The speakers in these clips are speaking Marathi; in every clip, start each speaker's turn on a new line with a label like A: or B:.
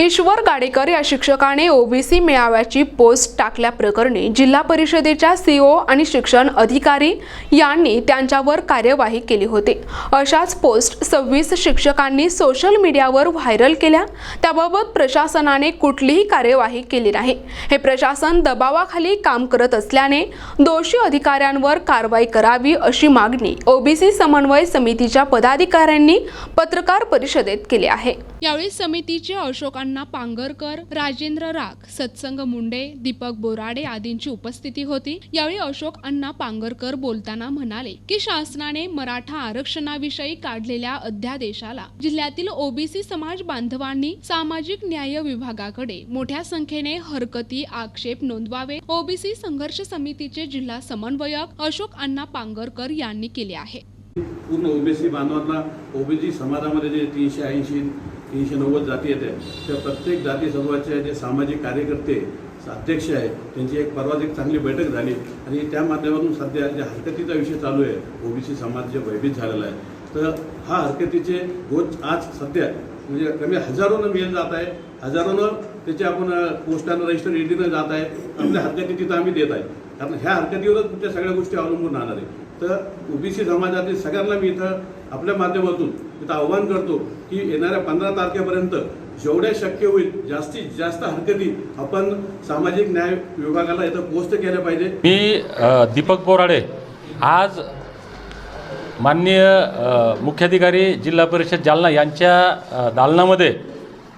A: ईश्वर गाडेकर या शिक्षकाने ओबीसी मेळाव्याची पोस्ट टाकल्याप्रकरणी जिल्हा परिषदेच्या सीओ आणि शिक्षण अधिकारी यांनी त्यांच्यावर कार्यवाही केली होती. अशाच पोस्ट सव्वीस शिक्षकांनी सोशल मीडियावर व्हायरल केल्या. त्याबाबत प्रशासनाने कुठलीही कार्यवाही केली नाही. हे प्रशासन दबावाखाली काम करत असल्याने दोषी अधिकाऱ्यांवर कारवाई करावी अशी मागणी ओबीसी समन्वय समितीच्या पदाधिकाऱ्यांनी पत्रकार परिषदेत केली आहे. यावेळी समितीचे अशोक अण्णा पांगरकर राजेंद्र राख सत्संग मुंडे दीपक बोराडे आदींची उपस्थिती होती. यावेळी अशोक अण्णा पांगरकर बोलताना म्हणाले की शासनाने मराठा आरक्षणाविषयी काढलेल्या अध्यादेशाला जिल्ह्यातील ओबीसी समाज बांधवांनी सामाजिक न्याय विभागाकडे मोठ्या संख्येने हरकती आक्षेप नोंदवावे ओबीसी संघर्ष समितीचे जिल्हा समन्वयक अशोक अण्णा पांगरकर यांनी केले आहे.
B: पूर्ण ओबीसी बांधवांना ओबीसी समाजामध्ये जे तीनशे ऐंशी तीनशे नव्वद जाती येते. त्या प्रत्येक जाती समूहाचे जे सामाजिक कार्यकर्ते अध्यक्ष आहे त्यांची एक परवाच एक चांगली बैठक झाली. आणि त्या माध्यमातून सध्या जे हरकतीचा विषय चालू आहे ओबीसी समाज जे भयभीत झालेला आहे. तर हा हरकतीचे रोज आज सध्या म्हणजे कमी हजारोनं मेल जात आहे. हजारोनं त्याचे आपण पोस्टानं रजिस्टर ईडीनं जात आहे. आपल्या हरकती तिथं आम्ही देत आहे. कारण ह्या हरकतीवरच तुमच्या सगळ्या गोष्टी अवलंबून राहणार आहे तर ओबीसी समाजातील सगळ्यांना मी इथं आपल्या माध्यमातून इथं आव्हान करतो की येणाऱ्या पंधरा तारखेपर्यंत जेवढ्या शक्य होईल जास्तीत जास्त हरकती आपण सामाजिक न्याय विभागाला इथं पोस्ट केल्या पाहिजे.
C: मी दीपक बोराडे आज माननीय मुख्याधिकारी जिल्हा परिषद जालना यांच्या दालनामध्ये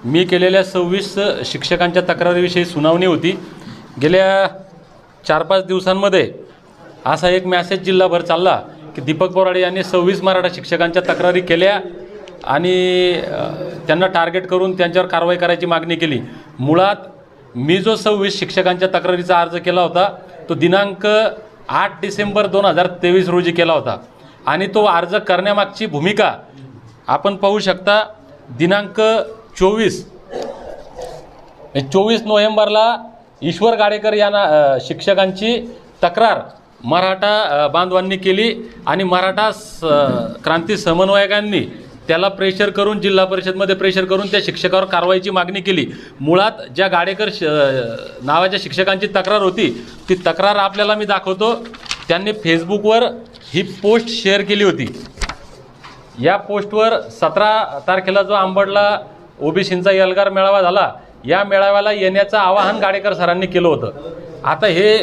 C: मी केलेल्या सव्वीस शिक्षकांच्या तक्रारीविषयी सुनावणी होती. गेल्या चार पाच दिवसांमध्ये असा एक मॅसेज जिल्हाभर चालला की दीपक बोराडे यांनी सव्वीस मराठा शिक्षकांच्या तक्रारी केल्या आणि त्यांना टार्गेट करून त्यांच्यावर कारवाई करायची मागणी केली. मुळात मी जो सव्वीस शिक्षकांच्या तक्रारीचा अर्ज केला होता तो दिनांक आठ डिसेंबर दोन हजार तेवीस रोजी केला होता. आणि तो अर्ज करण्यामागची भूमिका आपण पाहू शकता दिनांक चोवीस चोवीस नोव्हेंबरला ईश्वर गाडेकर यांना शिक्षकांची तक्रार मराठा बांधवांनी केली आणि मराठा स क्रांती समन्वयकांनी त्याला प्रेशर करून जिल्हा परिषदमध्ये प्रेशर करून त्या शिक्षकावर कारवाईची मागणी केली. मुळात ज्या गाडेकर श नावाच्या शिक्षकांची तक्रार होती ती तक्रार आपल्याला मी दाखवतो. त्यांनी फेसबुकवर ही पोस्ट शेअर केली होती. या पोस्टवर सतरा तारखेला जो आंबडला ओबीसींचा एल्गार मेळावा झाला या मेळाव्याला येण्याचं आवाहन गाडेकर सरांनी केलं होतं. आता हे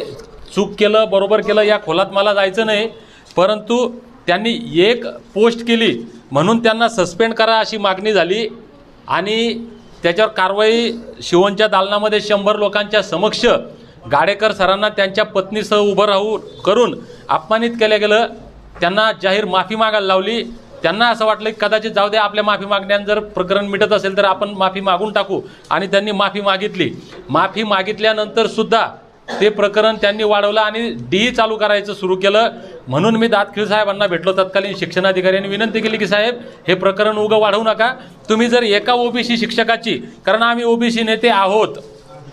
C: चूक केलं बरोबर केलं या खोलात मला जायचं नाही. परंतु त्यांनी एक पोस्ट केली म्हणून त्यांना सस्पेंड करा अशी मागणी झाली आणि त्याच्यावर कारवाई शिवनच्या दालनामध्ये शंभर लोकांच्या समक्ष गाडेकर सरांना त्यांच्या पत्नीसह उभं राहू करून अपमानित केलं गेलं. त्यांना जाहीर माफी मागायला लावली. त्यांना असं वाटलं की कदाचित जाऊ दे आपल्या माफी मागण्यानं जर प्रकरण मिटत असेल तर आपण माफी मागून टाकू. आणि त्यांनी माफी मागितली. माफी मागितल्यानंतर सुद्धा ते प्रकरण त्यांनी वाढवलं आणि डी चालू करायचं सुरू केलं. म्हणून मी दातखिळ साहेबांना भेटलो. तत्कालीन शिक्षणाधिकाऱ्यांनी विनंती केली की साहेब हे प्रकरण उगं वाढवू नका. तुम्ही जर एका ओबीसी शिक्षकाची कारण आम्ही ओबीसी नेते आहोत.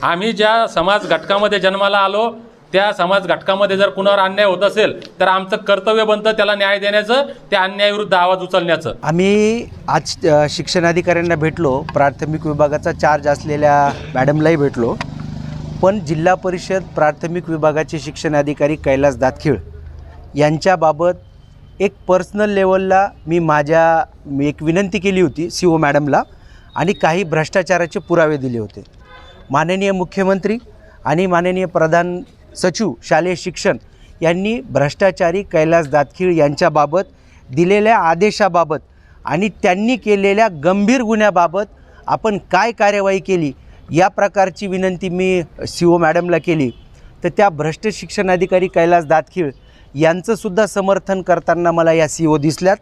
C: आम्ही ज्या समाज घटकामध्ये जन्माला आलो त्या समाज घटकामध्ये जर कुणावर अन्याय होत असेल तर आमचं कर्तव्य बनतं त्याला न्याय देण्याचं त्या अन्यायाविरुद्ध आवाज उचलण्याचं.
D: आम्ही आज शिक्षणाधिकाऱ्यांना भेटलो प्राथमिक विभागाचा चार्ज असलेल्या मॅडमलाही भेटलो. पण जिल्हा परिषद प्राथमिक विभागाचे शिक्षणाधिकारी कैलास दातखिळ यांच्याबाबत एक पर्सनल लेवलला मी माझ्या एक विनंती केली होती सी ओ मॅडमला आणि काही भ्रष्टाचाराचे पुरावे दिले होते. माननीय मुख्यमंत्री आणि माननीय प्रधान सचिव शालेय शिक्षण यांनी भ्रष्टाचारी कैलास दातखीळ यांच्याबाबत दिलेल्या आदेशाबाबत आणि त्यांनी केलेल्या गंभीर गुन्ह्याबाबत आपण काय कार्यवाही केली या प्रकारची विनंती मी सी ओ मॅडमला केली. तर त्या भ्रष्ट शिक्षण अधिकारी कैलास दातखीळ यांचंसुद्धा समर्थन करताना मला या सी ओ दिसल्यात.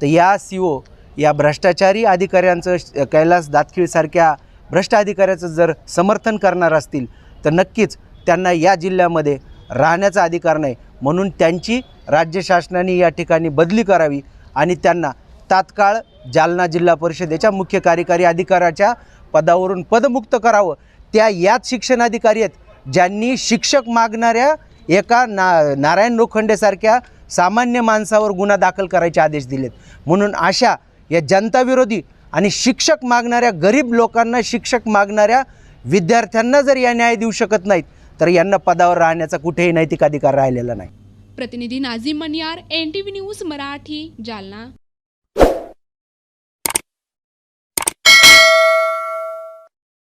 D: तर या सी ओ या भ्रष्टाचारी अधिकाऱ्यांचं कैलास दातखीळसारख्या भ्रष्ट अधिकाऱ्याचं जर समर्थन करणार असतील तर नक्कीच त्यांना या जिल्ह्यामध्ये राहण्याचा अधिकार नाही. म्हणून त्यांची राज्य शासनाने या ठिकाणी बदली करावी आणि त्यांना तात्काळ जालना जिल्हा परिषदेच्या मुख्य कार्यकारी अधिकाऱ्याच्या पदावरून पदमुक्त करावं. त्या याच शिक्षणाधिकारी आहेत ज्यांनी शिक्षक मागणाऱ्या एका ना नारायण लोखंडेसारख्या सामान्य माणसावर गुन्हा दाखल करायचे आदेश दिलेत. म्हणून अशा या जनताविरोधी आणि शिक्षक मागणाऱ्या गरीब लोकांना शिक्षक मागणाऱ्या विद्यार्थ्यांना जर या न्याय देऊ शकत नाहीत तर यांना पदावर राहण्याचा कुठेही नैतिक अधिकार राहिलेला नाही.
A: प्रतिनिधी Nazim Maniyar N T news Marathi Jalna.